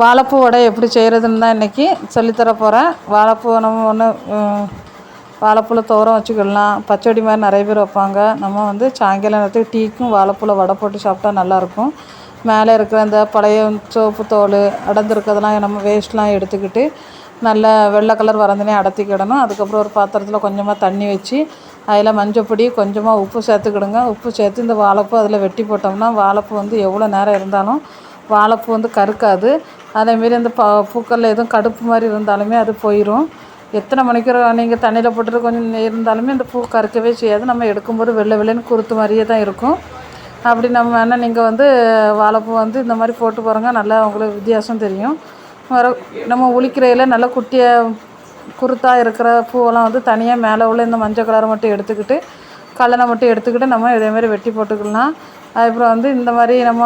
வாழைப்பூ வடை எப்படி செய்கிறதுன்னு தான் இன்றைக்கி சொல்லித்தர போகிறேன் வாழைப்பூ நம்ம ஒன்று வாழைப்பூவில் தோரம் வச்சுக்கிடலாம் பச்சடி மாதிரி நிறைய பேர் வைப்பாங்க. நம்ம வந்து சாயங்காலம் நேரத்துக்கு டீக்கும் வாழைப்பூவில் வடை போட்டு சாப்பிட்டா நல்லாயிருக்கும் மேலே இருக்கிற அந்த பழைய சோப்பு தோல் அடர்ந்துருக்கிறதெல்லாம் நம்ம வேஸ்ட்லாம் எடுத்துக்கிட்டு நல்ல வெள்ளை கலர் வரந்தனே அடத்திக்கிடணும் அதுக்கப்புறம் ஒரு பாத்திரத்தில் கொஞ்சமாக தண்ணி வச்சு அதில் மஞ்சப்பொடி கொஞ்சமாக உப்பு சேர்த்துக்கிடுங்க. உப்பு சேர்த்து இந்த வாழைப்பூ அதில் வெட்டி போட்டோம்னா வாழைப்பூ வந்து எவ்வளோ நேரம் இருந்தாலும் வாழைப்பூ வந்து கருக்காது. அதேமாரி அந்த ப பூக்களில் எதுவும் கடுப்பு மாதிரி இருந்தாலுமே அது போயிடும் எத்தனை மணிக்கூர் நீங்கள் தண்ணியில் போட்டு கொஞ்சம் இருந்தாலுமே இந்த பூ கருக்கவே செய்யாது. நம்ம எடுக்கும்போது வெள்ளை வெள்ளைன்னு குருத்து மாதிரியே தான் இருக்கும். அப்படி நம்ம வேணால் நீங்கள் வந்து வாழைப்பூ வந்து இந்த மாதிரி போட்டு பாருங்க. நல்லா உங்களுக்கு வித்தியாசம் தெரியும். வர நம்ம உளிக்கிறையில் நல்லா குட்டியாக குருத்தாக இருக்கிற பூவெல்லாம் வந்து தனியாக மேலே உள்ள இந்த மஞ்சள் கலரை மட்டும் எடுத்துக்கிட்டு கல்லணை மட்டும் எடுத்துக்கிட்டு நம்ம இதேமாரி வெட்டி போட்டுக்கலாம். அதுக்கப்புறம் வந்து இந்த மாதிரி நம்ம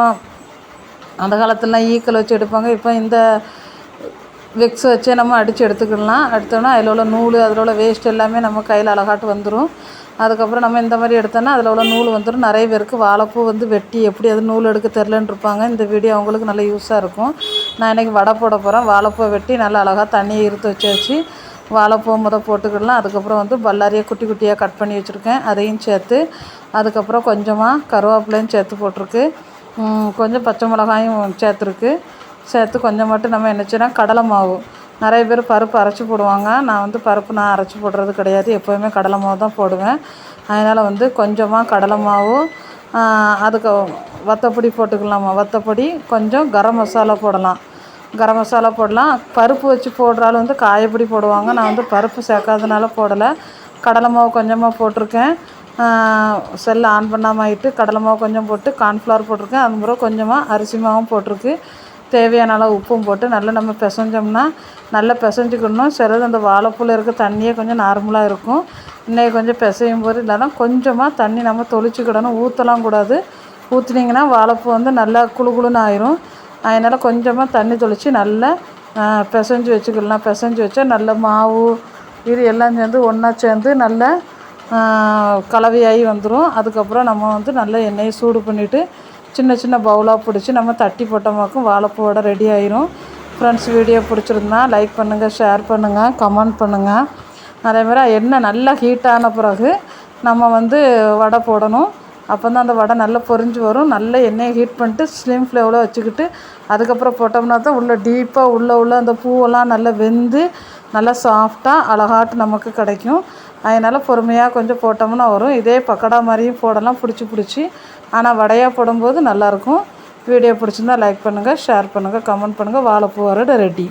அந்த காலத்துலலாம் ஈக்கள் வச்சு எடுப்பாங்க. இப்போ இந்த விக்ஸ் வச்சே நம்ம அடித்து எடுத்துக்கிடலாம் எடுத்தோன்னா அதில் உள்ள நூல் அதில் உள்ள வேஸ்ட் எல்லாமே நம்ம கையில் அழகாட்டு வந்துடும் அதுக்கப்புறம் நம்ம இந்த மாதிரி எடுத்தோன்னா அதில் உள்ள நூல் வந்துடும் நிறைய பேருக்கு வாழைப்பூ வந்து வெட்டி எப்படி அது நூல் எடுக்க தெரிலன்னு இருப்பாங்க. இந்த வீடியோ அவங்களுக்கு நல்ல யூஸாக இருக்கும். நான் இன்றைக்கி வடை போட போகிறேன் வாழைப்பூ வெட்டி நல்லா அழகாக தண்ணியை இருத்து வச்சு வச்சு வாழைப்பூ முத போட்டுக்கிடலாம் அதுக்கப்புறம் வந்து பல்லாரியை குட்டி குட்டியாக கட் பண்ணி வச்சுருக்கேன். அதையும் சேர்த்து அதுக்கப்புறம் கொஞ்சமாக கருவேப்பிலையும் சேர்த்து போட்டிருக்கு. கொஞ்சம் பச்சை மிளகாயும் சேர்த்துருக்கு. சேர்த்து கொஞ்சம் மட்டும் நம்ம என்னச்சுன்னா கடலை மாவு. நிறைய பேர் பருப்பு அரைச்சி போடுவாங்க. நான் வந்து பருப்பு நான் அரைச்சி போடுறது கிடையாது. எப்போயுமே கடலை மாவு தான் போடுவேன். அதனால் வந்து கொஞ்சமாக கடலை மாவு அதுக்கு வத்தப்பொடி போட்டுக்கலாமா? வத்தப்பொடி கொஞ்சம் கரம் மசாலா போடலாம். கரம் மசாலா போடலாம். பருப்பு வச்சு போடுறாலும் வந்து காயப்பொடி போடுவாங்க. நான் வந்து பருப்பு சேர்க்காதனால போடலை. கடலை மாவு கொஞ்சமாக போட்டிருக்கேன். செல்லை ஆன் பண்ணாமல் ஆகிட்டு கடலை மாவு கொஞ்சம் போட்டு கார்ன்ஃப்ளவர் போட்டிருக்கேன். அது பிறகு கொஞ்சமாக அரிசி மாவும் போட்டிருக்கு. தேவையான அளவு உப்பும் போட்டு நல்லா நம்ம பிசைஞ்சோம்னா நல்லா பிசைஞ்சிக்கணும். சிலது அந்த வாழைப்பூவில் இருக்க தண்ணியே கொஞ்சம் நார்மலாக இருக்கும். இன்றைக்கி கொஞ்சம் பிசையும் போது இல்லைன்னா கொஞ்சமாக தண்ணி நம்ம தொளிச்சிக்கிடணும். ஊற்றலாம் கூடாது. ஊற்றுனீங்கன்னா வாழைப்பூ வந்து நல்லா குழு குழுன்னு ஆயிரும். அதனால் கொஞ்சமாக தண்ணி தொளித்து நல்லா பிசைஞ்சு வச்சுக்கலாம். பிசைஞ்சு வச்சா நல்ல மாவு இது எல்லாம் சேர்ந்து ஒன்றா சேர்ந்து நல்லா கலவையாகி வந்துடும் அதுக்கப்புறம் நம்ம வந்து நல்லா எண்ணெயை சூடு பண்ணிவிட்டு சின்ன சின்ன பவுலாக பிடிச்சி நம்ம தட்டி போட்டோமாக்கும் வாழைப்பூவோட ரெடி ஆயிரும். ஃப்ரெண்ட்ஸ் வீடியோ பிடிச்சிருந்தா லைக் பண்ணுங்கள் ஷேர் பண்ணுங்கள் கமெண்ட் பண்ணுங்கள் அதேமாதிரி எண்ணெய் நல்லா ஹீட்டான பிறகு நம்ம வந்து வடை போடணும். அப்போ தான் அந்த வடை நல்லா பொரிஞ்சு வரும். நல்ல எண்ணெயை ஹீட் பண்ணிட்டு ஸ்லிம் ஃப்ளேவில் வச்சுக்கிட்டு அதுக்கப்புறம் போட்டோம்னா தான் உள்ளே டீப்பாக உள்ளே உள்ள அந்த பூவெல்லாம் நல்லா வெந்து நல்லா சாஃப்டாக அழகாட்டு நமக்கு கிடைக்கும். அதனால் பொறுமையாக கொஞ்சம் போட்டோம்னா வரும். இதே பக்கடா மாதிரியும் போடலாம் பிடிச்சி பிடிச்சி. ஆனால் வடையாக போடும்போது நல்லாயிருக்கும் வீடியோ பிடிச்சிருந்தா லைக் பண்ணுங்கள் ஷேர் பண்ணுங்கள் கமெண்ட் பண்ணுங்கள் வாழைப்பூ வரடு ரெடி